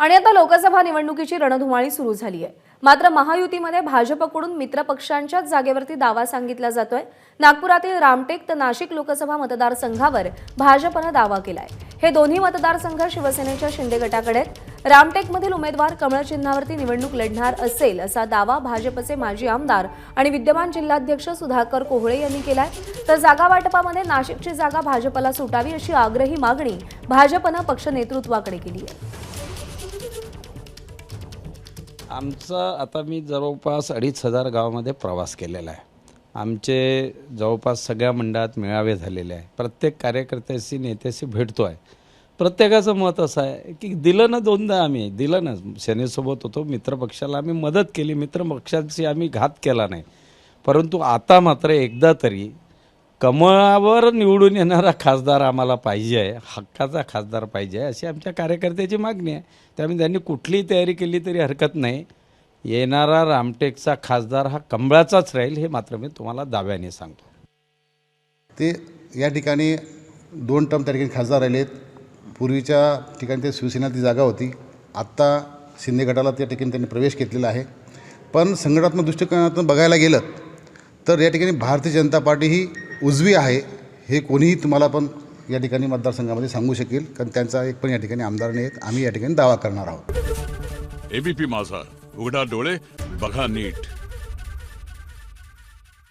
आणि आता लोकसभा निवडणुकीची रणधुमाळी सुरू झाली आहे. मात्र महायुतीमध्ये भाजपकडून मित्रपक्षांच्याच जागेवरती दावा सांगितला जातोय. नागपुरातील रामटेक तर नाशिक लोकसभा मतदारसंघावर भाजपनं दावा केलाय. हे दोन्ही मतदारसंघ शिवसेनेच्या शिंदे गटाकडे आहेत. रामटेकमधील उमेदवार कमळ चिन्हावरती निवडणूक लढणार असेल असा दावा भाजपचे माजी आमदार आणि विद्यमान जिल्हाध्यक्ष सुधाकर कोहळे यांनी केलाय. तर जागा वाटपामध्ये नाशिकची जागा भाजपला सुटावी अशी आग्रही मागणी भाजपनं पक्ष नेतृत्वाकडे केली आहे. आमचं आता मी जवळपास अडीच हजार गावामध्ये प्रवास केलेला आहे. आमचे जवळपास सगळ्या मंडळात मेळावे झालेले आहे. प्रत्येक कार्यकर्त्याशी नेत्याशी भेटतो आहे. प्रत्येकाचं मत असं आहे की दिलं ना दोनदा आम्ही दिलं ना. सेनेसोबत होतो मित्रपक्षाला आम्ही मदत केली. मित्रपक्षांशी आम्ही घात केला नाही. परंतु आता मात्र एकदा तरी कमळावर निवडून येणारा खासदार आम्हाला पाहिजे आहे हक्काचा खासदार पाहिजे आहे अशी आमच्या कार्यकर्त्याची मागणी आहे. त्यामुळे त्यांनी कुठलीही तयारी केली तरी हरकत नाही. येणारा रामटेकचा खासदार हा कमळाचाच राहील हे मात्र मी तुम्हाला दाव्याने सांगतो. ते या ठिकाणी दोन टर्म त्या ठिकाणी खासदार राहिलेत पूर्वीच्या ठिकाणी ते शिवसेनेची जागा होती. आत्ता शिंदे गटाला त्या ठिकाणी त्यांनी प्रवेश घेतलेला आहे. पण संघटनात्मक दृष्टिकोनातून बघायला गेलं तर या ठिकाणी भारतीय जनता पार्टी ही उजवी आहे हे कोणीही तुम्हाला पण या ठिकाणी मतदारसंघामध्ये सांगू शकेल. कारण त्यांचा एक पण या ठिकाणी आमदार नाही आहेत आम्ही या ठिकाणी दावा करणार आहोत. एबीपी माझा उघडा डोळे बघा नीट.